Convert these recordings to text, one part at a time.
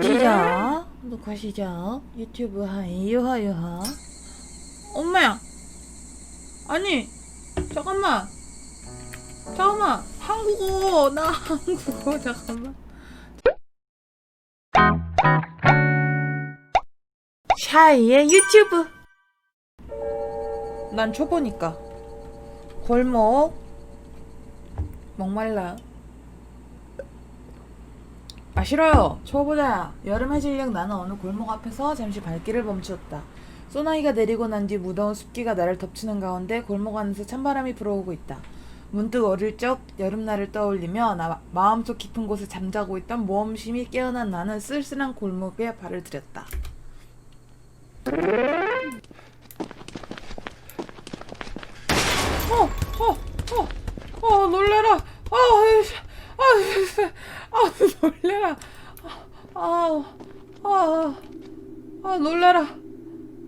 시작. 녹화 시작. 유튜브 하이 유하 유하. 엄마야. 아니 잠깐만. 잠깐만. 한국어 나 한국어 잠깐만. 샤이의 유튜브. 난 초보니까. 골목. 목말라. 아 싫어요. 초보자. 여름 해질녘 나는 어느 골목 앞에서 잠시 발길을 멈추었다. 소나기가 내리고 난 뒤 무더운 습기가 나를 덮치는 가운데 골목 안에서 찬바람이 불어오고 있다. 문득 어릴 적 여름날을 떠올리며 나 마음속 깊은 곳에 잠자고 있던 모험심이 깨어난 나는 쓸쓸한 골목에 발을 들였다. 어, 어, 어, 어, 놀래라. 아, 으이씨. 아, 으이씨. 아, 놀래라. 아, 아, 아, 놀래라.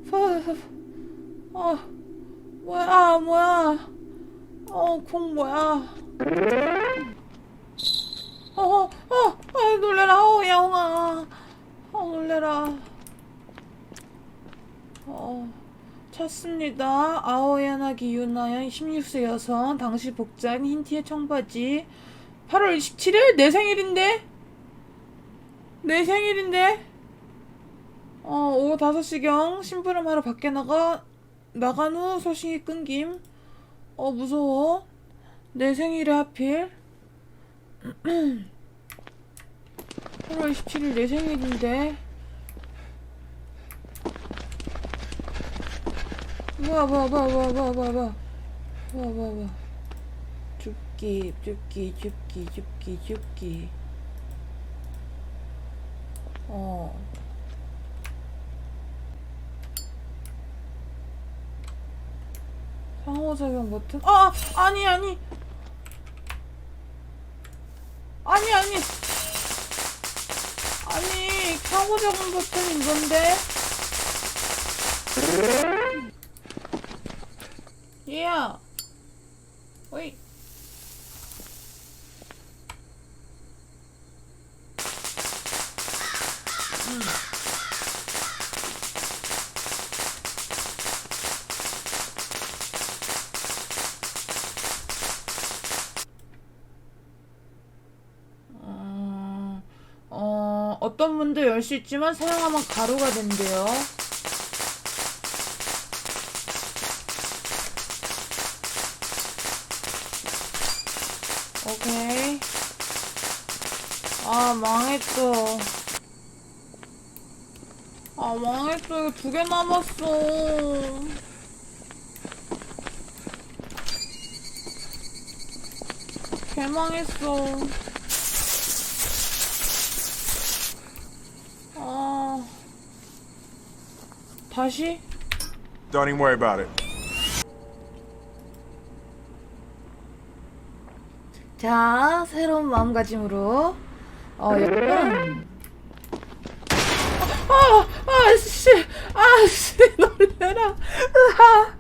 서, 서, 어, 뭐야, 뭐야. 어, 공 뭐야. 어, 어, 어, 아, 놀래라. 어, 야옹아. 어, 놀래라. 어. 찾습니다. 아오야나기 유나연 16세 여성 당시 복장 흰 티에 청바지 8월 27일 내 생일인데 내 생일인데? 어 오후 5시경 심부름하러 밖에 나가 나간 후 소식이 끊김. 어 무서워. 내 생일에 하필. 8월 27일 내 생일인데. 뭐야 뭐야 뭐야 뭐야 뭐야 뭐야 뭐야. 뭐야 뭐야 뭐야. 줍기 줍기 줍기 줍기 줍기 어. 상호작용 버튼? 아 아니 아니. 아니 아니. 아니 상호작용 버튼인 건데? 얘야. 어이 음. 어, 어, 어떤 문도 열 수 있지만 사용하면 가루가 된대요. 오케이. 아, 망했어. 아, 망했어. 두 개 남았어. 개망했어. 아. 다시? Don't even worry about it. 자, 새로운 마음가짐으로 어, 여러분. 아, 아, 씨, 아, 씨, 놀래라. 으아.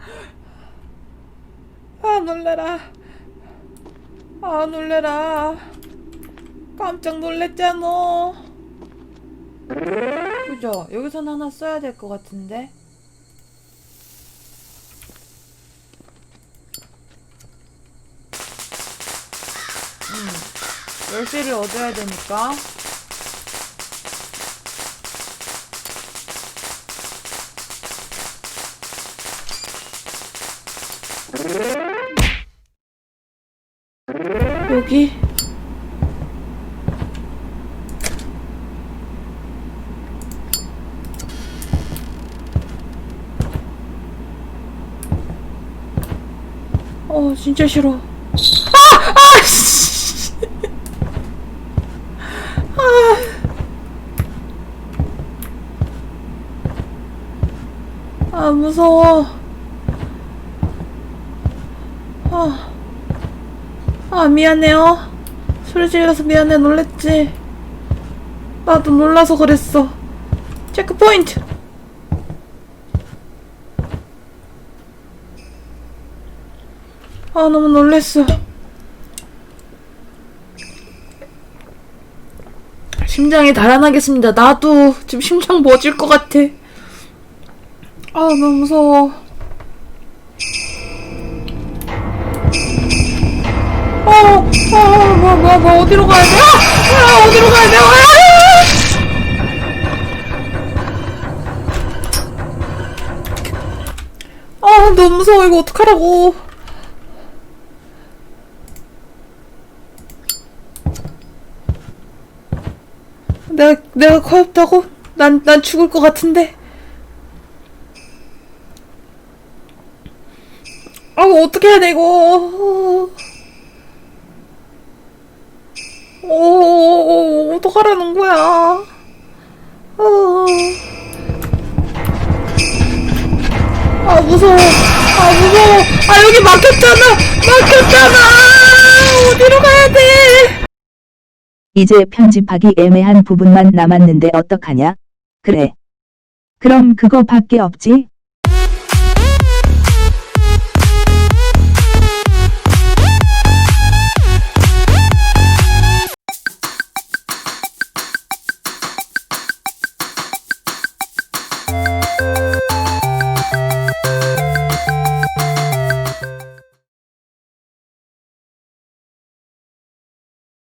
아, 놀래라. 아, 놀래라. 깜짝 놀랬잖아. 그죠? 여기서는 하나 써야 될 것 같은데. 열쇠를 얻어야 되니까. 여기 어 진짜 싫어 아! 아! 씨. 아 무서워 아, 아 미안해요 소리 질러서 미안해 놀랬지 나도 놀라서 그랬어 체크 포인트 아 너무 놀랬어 심장이 달아나겠습니다. 나도 지금 심장 멎을 것 같아. 아, 너무 무서워. 어, 어, 뭐, 뭐, 뭐, 어디로 가야 돼? 아, 아 어디로 가야 돼? 아! 아, 너무 무서워. 이거 어떡하라고. 내가, 내가 커엽다고? 난, 난 죽을 것 같은데. 아, 어떻게 해야 돼, 이거. 오, 어떡하라는 거야. 어. 아, 무서워. 아, 무서워. 아, 여기 막혔잖아. 막혔잖아. 어디로 가야 돼? 이제 편집하기 애매한 부분만 남았는데 어떡하냐? 그래. 그럼 그거 밖에 없지?